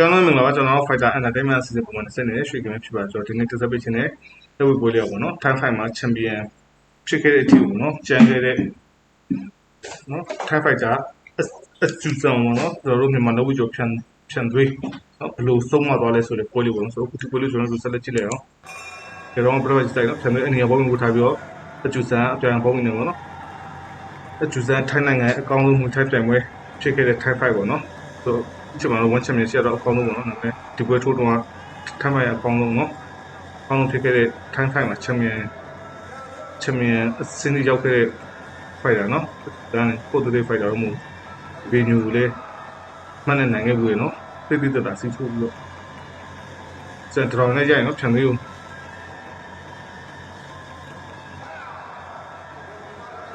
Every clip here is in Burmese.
ကျောင်းသားမင်္ဂလာပါကျွန်တော် Fighter Entertainment အစီအစဉ်ပုံမှန်တစ်စက်နဲ့ရွှေကင်းဖြစ်ပါကျွန်တော်ဒီနေ့တက်ဆက်ပေးခြင်းနဲ့လက်ဝဲပွဲလေးပေါ့နော် Time Fight မှာ Champion ဖြစ်ခဲ့တဲ့အထိပေါ့နော်ကျန်ခဲ့တဲ့နော် Time Fighter အစူဇန်ပေါ့နော်ကျွန်တော်တို့မြန်မာလက်ဝဲကျော်ဖြန်ဖြန်သွေးနော်ဘယ်လိုဆုံးမသွားလဲဆိုတဲ့ပွဲလေးပေါ့နော်ဆိုတော့အခုဒီပွဲလေးကျွန်တော်တို့ဆက်လက်ကြည့်လိုက်အောင်ကျွန်တော်ပြည့်စက်နော်ဖြန်သွေးအနေနဲ့ဘောင်းကိုထားပြီးတော့အကျူဇန်အပြန်ဘောင်းနေပေါ့နော်အကျူဇန်ထိုင်းနိုင်ငံအကောင်းဆုံးမှုထိုက်ပြန်ပွဲဖြစ်ခဲ့တဲ့ Time Fight ပေါ့နော်ဆိုတော့ ကျွန်တော်တို့ one champion ရှိတော့အကောင်းဆုံးပေါ့နော်ဒါပေမဲ့ဒီပွဲထိုးတော့ထမ်းမရအကောင်းဆုံးနော်အကောင်းဆုံးဖြစ်ခဲ့တဲ့ time fight မှာ champion champion အစင်းကြီးရောက်ခဲ့တဲ့ fighter နော်ဒါနဲ့ပို့တဲ့ fighter တော့မဟုတ်ဗီညူလေမှန်တဲ့နိုင်ခဲ့ဘူးနော်သိသိတတာစီထိုးပြီးတော့စံတော်နဲ့ကြရင်နော်ဖြန်သေးဦး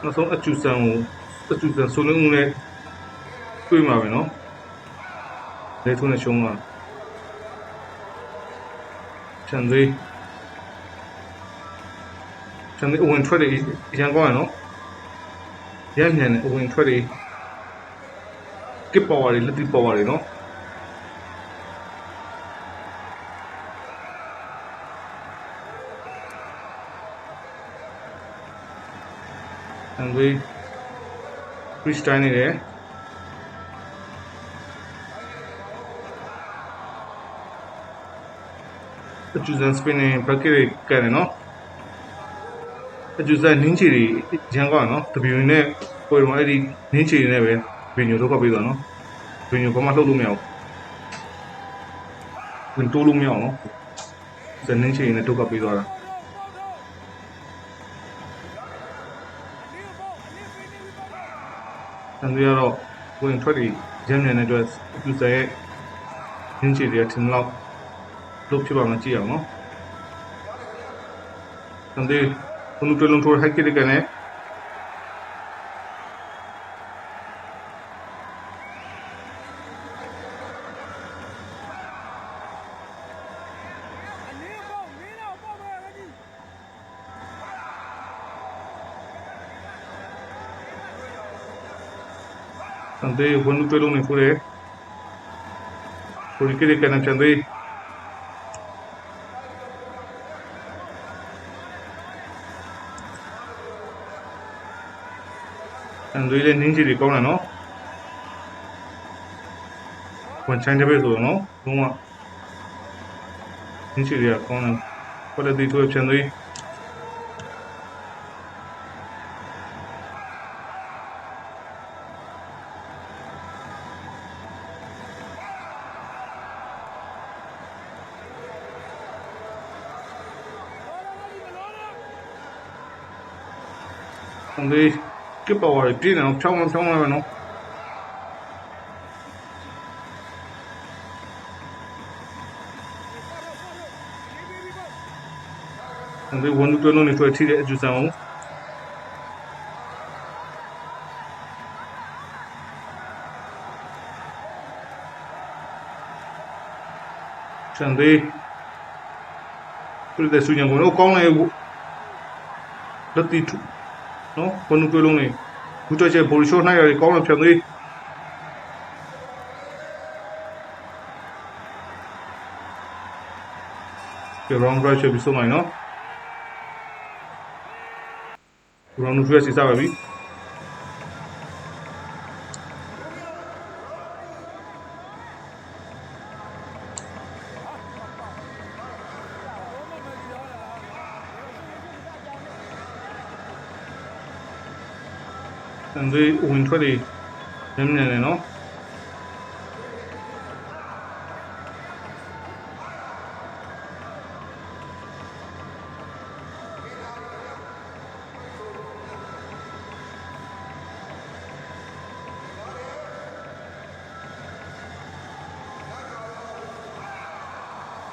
နောက်ဆုံးအကျူဆန်ကိုအကျူဆန်ဆိုလုံးနဲ့တွေ့မှာပဲနော် လေထုံးနဲ့ရှုံးသွားချန်သေးချန်သေးအဝင်ထွက်တယ်ရန်ကောင်းရနော်ရမ်းမြန်တယ်အဝင်ထွက်တယ်ကစ်ပါဝါတွေလက်တိပါဝါတွေနော်ချန်သေးခရစ်စတိုင်းနေတယ် အကျူဇန်စပင်းနဲ့ဘက်ကစ်ကန်တယ်နော်အကျူဇန်နင်းချီတွေရန်ကောင်းနော်တပီဝင်နဲ့ကိုယ်တော်အဲ့ဒီနင်းချီတွေနဲ့ပဲဗီညိုတော့ကပ်ပြီးသွားနော်ဗီညိုဘာမှလှုပ်လို့မရဘူးဝင်တိုးလို့မရအောင်နော်ဇန်နင်းချီတွေနဲ့တော့ကပ်ပြီးသွားတာတန်ကြီးကတော့ဝင်ထွက်ပြီးရမ်းမြန်တဲ့အတွက်အကျူဇန်ရဲ့နင်းချီတွေကထင်တော့ လို့ဖြစ်ပါမကြည့်အောင်နော်။တန်သေးဘုံတွဲလုံးထိုးဟိုက်ကိရကနေတန်သေးဘုံတွဲလုံးနေထိုးတယ်။ကိုရီကိရကနေတန်သေး အန်ဒရီလည်းနင်းချီတွေကောင်းတယ်နော်ဝန်ချိုင်းတဲ့ဘက်ဆိုတော့နော်လုံးဝနင်းချီတွေကကောင်းတယ် quality ထိုးချန်သွေးအန်ဒရီ ကစ်ပါဝါတွေပြင်းတယ်နော်ဖြောင်းမဖြောင်းလာမယ်နော်အန်ဒရီဝန်တူလုံးနေထွက်ထိတဲ့အကျူဆန်အောင်ချန်ဒေးပြတဲ့ဆူညံကိုတော့ကောင်းလိုက်လက်တီထူ နော်ဘုံတွဲလုံးနေဘူးတော့ချက်ဘော်လီရှိုးနိုင်ရတယ်ကောင်းတယ်ဖြန်သေးဒီ round rush ပြီးဆုံးနိုင်နော် round rush စီစားပါပြီ တန်သေးဝင်ထွက်တွေနည်းနည်းနဲ့နော်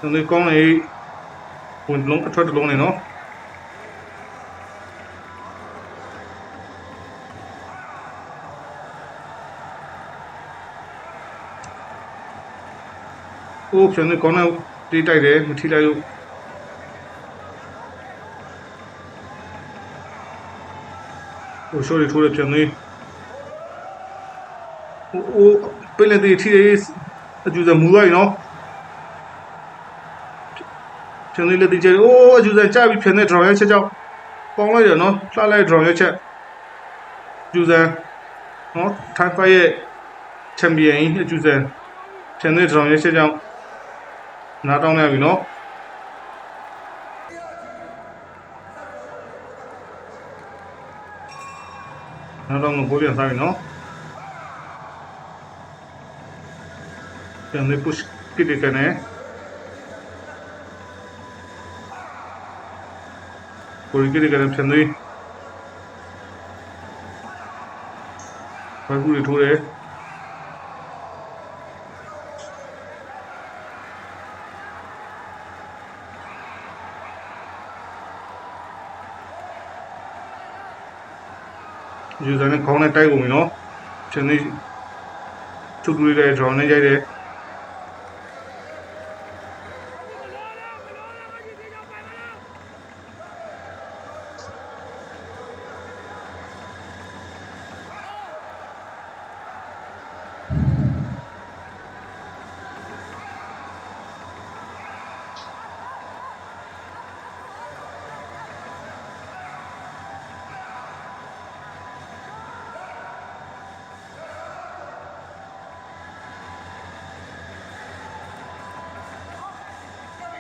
တန်သေးကောင်းလေဝင်လုံးအထွက်တစ်လုံးနေနော်။ အိုးပြန်နေကောင်းတဲ့တီးတိုက်တယ်မထိလိုက်လို့။အိုးရှိုးရထိုးရပြန်နေ။အိုးအိုးပင်လက်တီထိရအကျူစံမူလိုက်နော်ဖြန်လေးလက်တီချဲအိုးအကျူစံကြပြီးဖြန်တဲ့ draw ရဲ့ချက်ကြောင့်ပေါင်းလိုက်ရနော်လှလိုက် draw ရဲ့ချက်အကျူစံနော်ထိုင်ဖိုင်ရဲ့ချန်ပီယံအကျူစံဖြန်တဲ့ draw ရဲ့ချက်ကြောင့် နားတောင်းနေပြီနော်နားတောင်းလို့ပိုးပြန်စားပြီနော်ပြန်လေး push ကိတကနေကိုရီကိတကနေပြန်လေးဘာကူရီထိုးတယ် ယူဇာနဲ့ခေါင်းနဲ့တိုက်ကုန်ပြီနော်ပြန်လေးချုပ်တူလေးတဲ့ drone နဲ့ရိုက်တ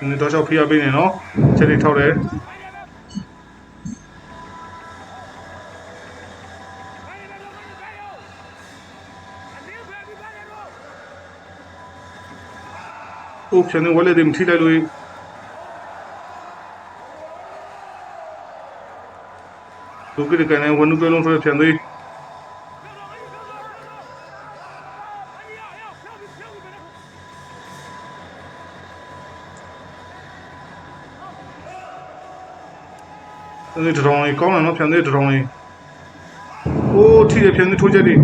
ယ်ဒီနေ့တော့ချောက်ဖိရပေးနေနော်ချက်တွေထောက်တယ်အိုးပြန်နေဝလဲတယ်မထိလိုက်လို့ဒုက္ခရကနေဝန်နုတွဲလုံးဆိုပြန်သေး အဲ့ဒီဒရောင်းလေးကောင်းတယ်နော်ပြန်သေးဒရောင်းလေးအိုးထိရပြန်သေးထိုးချက်တွေ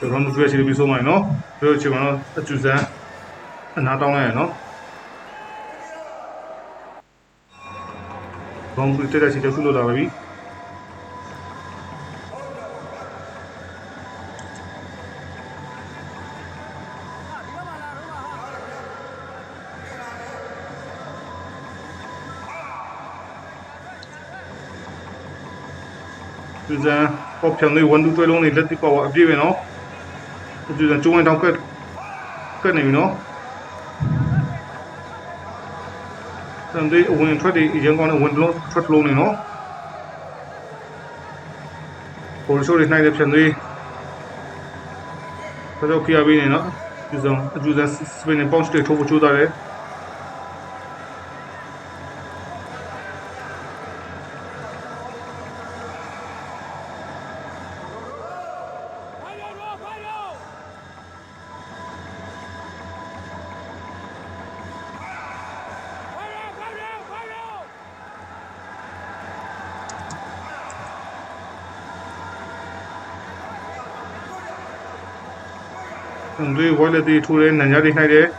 ဒရောင်းတို့တွေ့ရှိပြီးဆိုမှနော်ပြောချင်မှာနော်အကျူစမ်းအနာတောင်းလိုက်ရနော်ဘောင်းပြတက်တဲ့ချီတခုလို့လာပါပြီ ကျူစမ်းပေါ့ပြန်သေးဝန်တူတွဲလုံးလေးလက်တိပေါ့အပြည့်ပဲနော်ကျူစမ်းကျုံးဝင်တောင်းကက်ကက်နေပြီနော်တန်သေးအဝင်ထွက်တွေအရင်ကောင်းတဲ့ဝင်လုံးထွက်လုံးနေနော်ပေါ်ရှိုးတွေနှိုက်တဲ့ပြန်သေးတော့ပြရပေးနေနော်ကျူစမ်းကျူစမ်းစပင်းနဲ့ပေါင်းစတွေထိုးဖို့ကြိုးစားတယ်။ ဝိုင်းလက်သေးထိုးတဲ့နံကြားတွေနှိုက်တယ်။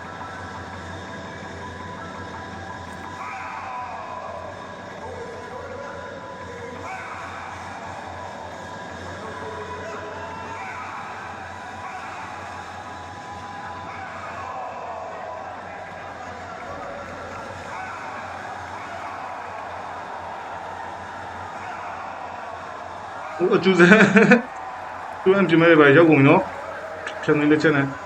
ဟိုအကျူစမ်းသူအမ်ပြမဲပဲရောက်ကုန်ပြီနော်။ဖြန်နေလက်ချက်နဲ့။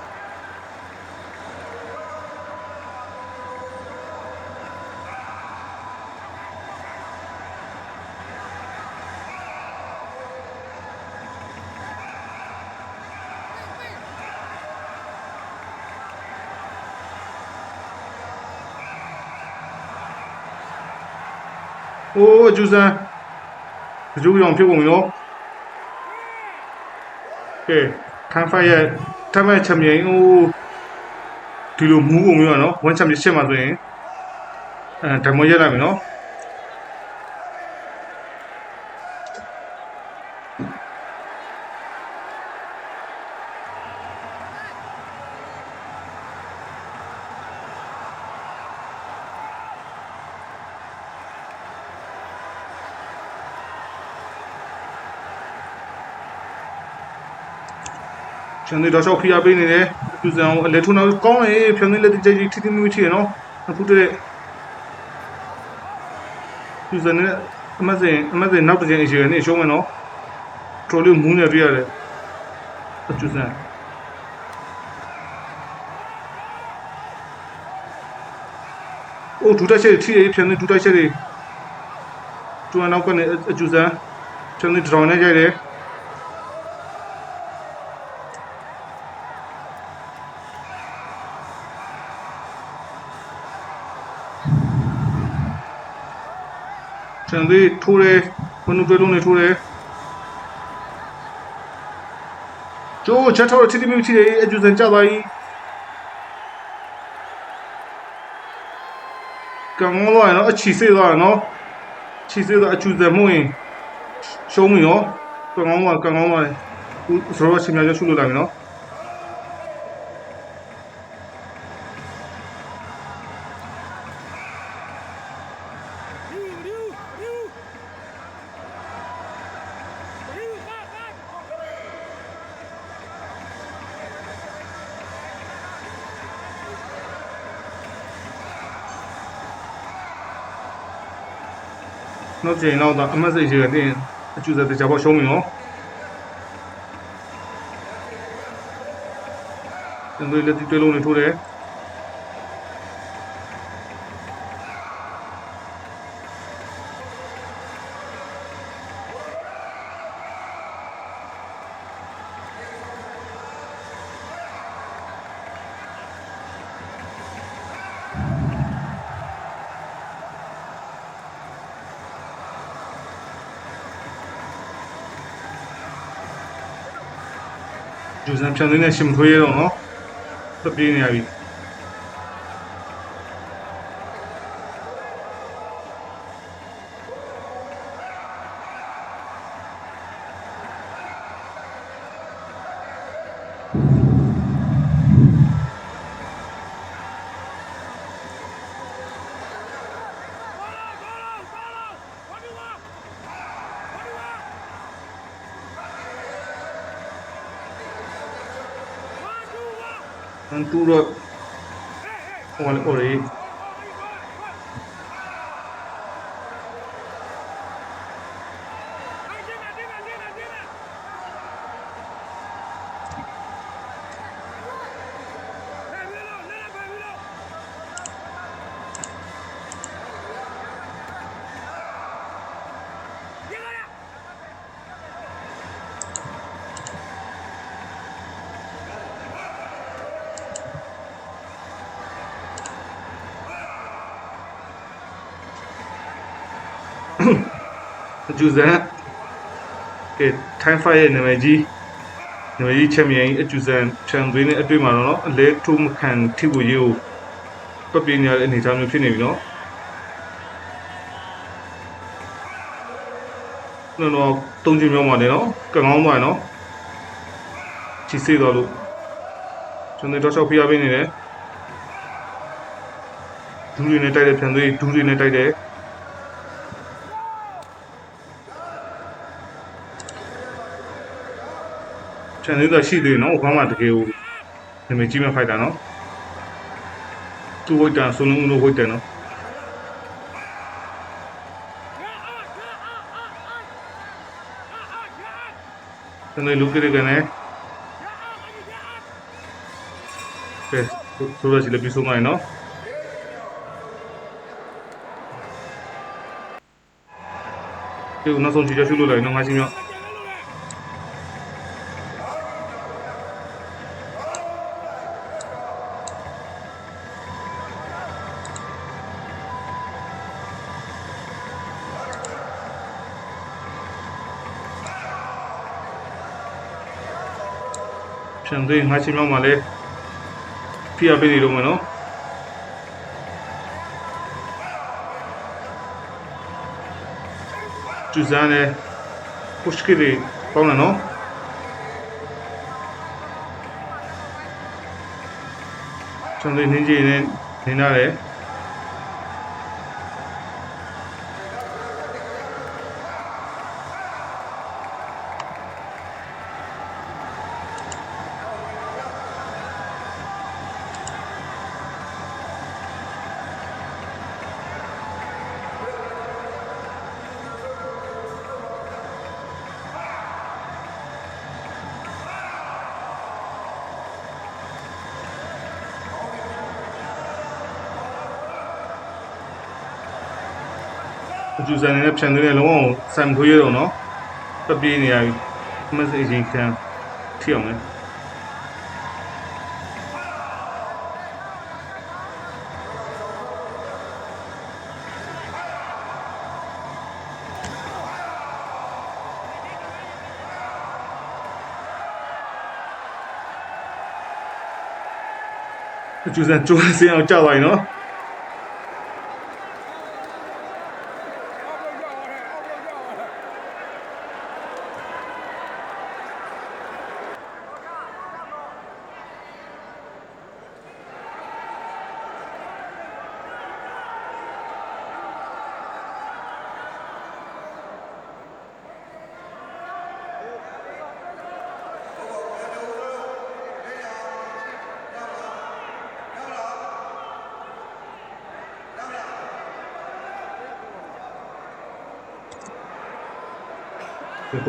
အိုးအကျူစမ်းအကျူရောင်ဖြစ်ကုန်ပြီနော်။ကဲခန်းဖိုက်ရဲ့ထမ်းမဲ့ချန်ပီယံအိုးဒီလိုမူးကုန်ပြီပါနော်။ဝန်ချန်ပီယံရှစ်မှာဆိုရင်အဲဓမ္မရက်လာပြီနော်။ ချန်သေးတော့ရှောက်ဖိအားပေးနေတယ်သူစံကိုအလဲထုံးတော့ကောင်းလေဖြန်သေးလက်တိကြိတ်ထိထိမိမိထိရနော်အခုတည်းသူစံနဲ့အမစင်အမစင်နောက်တစ်ချိန်အရှိရနေရှုံးမယ်နော်ထရိုလေးမူးနေပြရတယ်အကျူစံအိုးဒူတက်ချက်ထိရဖြန်သေးဒူတက်ချက်တွေတူအနောက်ကနေအကျူစံဖြန်သေးဒရောင်းနေကြတယ် ခြံသေးထိုးတယ်ဘနုတွဲလုံးနဲ့ထိုးတယ်ကျိုးချက်ထောက်ချစ်တိမိချစ်တယ်အကျူစံကြသွားပြီကံမောသွားရနော်အချီစေးသွားရနော်ချီစေးသွားအကျူစံမှုရင်ရှုံးပြီနော်ကံကောင်းသွားကံကောင်းသွားတယ်ဦးဆိုတော့ချင်းများရရှုလို့လာပြီနော် နောက်ချိန်တော့အမတ်စိတ်ရှိရတဲ့အကျူစံတကြပေါ့ရှုံးပြီနော်တန်တွေလက်တီတွဲလုံးနဲ့ထိုးတယ် ဂျူဇန်ဖြန်သေးနဲ့ရှင်မထွေးရတော့နော်ပြပြေးနေရပြီ အန်တူတော့ ဟိုလေဟိုလေဂျူဇန်ကဲ time fire ရဲ့နာမည်ကြီးနာမည်ကြီးချန်ပီယံအဂျူဇန်ချန်သွင်းတဲ့အတွေ့မှာတော့နော်အလဲထုံးမခံထိကိုရေးကိုပြပြနေရတဲ့အနေအထားမျိုးဖြစ်နေပြီနော်နော်တော့တုံးချင်မြောင်းပါတယ်နော်ကံကောင်းသွားနော်ချီစေးသွားလို့ကျွန်တော်တော့ရှောက်ပြရပေးနေတယ်ဒူးတွေနဲ့တိုက်တဲ့ဖြန်သွေးဒူးတွေနဲ့တိုက်တဲ့ ခြံသေးတော့ရှိသေးတယ်နော်ဘာမှတကယ်ကိုနာမည်ကြီးမဲ့ဖိုက်တာနော်သူ့ဝိတ်တန်ဆုံးလုံးလို့ဝိတ်တယ်နော်တနေ့လူကြရကနေကဲသူတို့ရှိလည်းပြီးဆုံးနိုင်နော်ဒီနောက်ဆုံးကြည့်ရရှုလို့လိုက်နော်ငါချင်းမြောက် ဖြန်သေးငါချင်းမြောက်မှာလဲဖိအားပေးနေတော့မယ်နော်ကျူဇန်နဲ့ပုရှ်ကီပေါင်းလာနော်ချန်သေးနင်းကြီးနဲ့နေနာတယ် အကျူဆန်နေတဲ့ဖြန်သွင်းတဲ့လုံးဝဆန်ခွေးရတော့နော်ပပြေးနေရပြီမစအချင်းခံထိအောင်လေအကျူဆန်ကျိုးစင်းအောင်ကြောက်သွားပြီနော်ဒီကို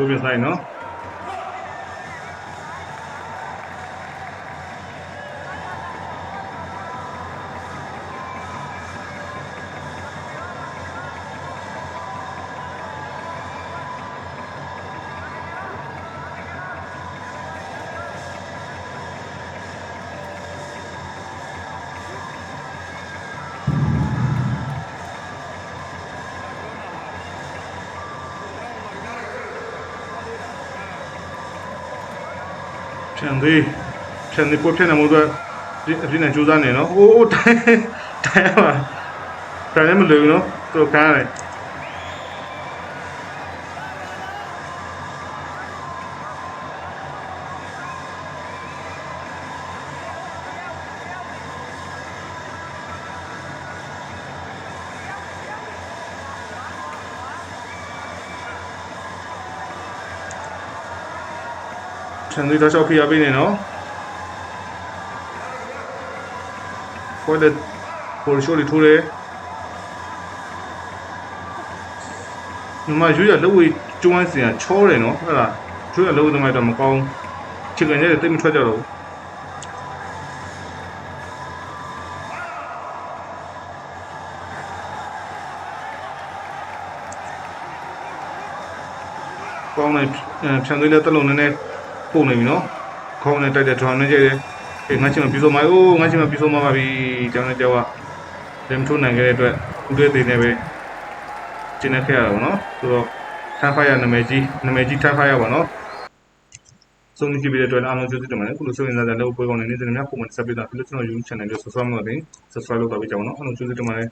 ပြဆိုင်နော် ဖြန်သေးဖြန်သေးပေါ်ဖြန်နေမို့တော့ဒီအပြင်းနဲ့ကြိုးစားနေနော်အိုးတိုင်တိုင်ပါတိုင်လည်းမလွယ်ဘူးနော်သူကန်းရတယ် ဖြန်သေးတော့ရှောက်ဖိရပေးနေနော်ကိုယ်တဲ့ပေါ်ရှိုးလေးထိုးတယ်နမရွေးရလောက်ဝေးကျွမ်းစင်ကချောတယ်နော်ဟုတ်လားရွေးရလောက်ဝေးသမိုင်းတော့မကောင်းချစ်ကန်ရဲ့တိတ်မထွက်ကြတော့ဘူးကောင်းတယ်ဖြန်သေးတဲ့တက်လုံးနည်းနည်း ပုံနေပြီနော်ခေါင်းနဲ့တိုက်တဲ့ drum နဲ့ကြိုက်တယ်အေးငါချင်းမပြီးဆုံးပါဘူးငါချင်းမပြီးဆုံးပါပါပြီကျောင်းနဲ့ကျောင်းကလက်မထိုးနိုင်ခဲ့တဲ့အတွက်ဦးရဲသေးနေပဲကျင်းနေခဲ့ရတာပေါ့နော်ဆိုတော့ထမ်းဖိုင်ရနာမည်ကြီးနာမည်ကြီးထမ်းဖိုင်ရပါနော်ဆုံးဖြတ်ပြီးတဲ့အတွက်အားလုံးကျေးဇူးတင်ပါတယ်ခုလိုဆိုရင်လည်းလည်းပွဲကောင်းနေနေတယ်များပုံမှန်ဆက်ပြီးသားဖိလစ်ကျွန်တော် YouTube channel ကို subscribe လုပ်နေ subscribe လုပ်တော့ပြီးကြောင်းနော်အားလုံးကျေးဇူးတင်ပါတယ်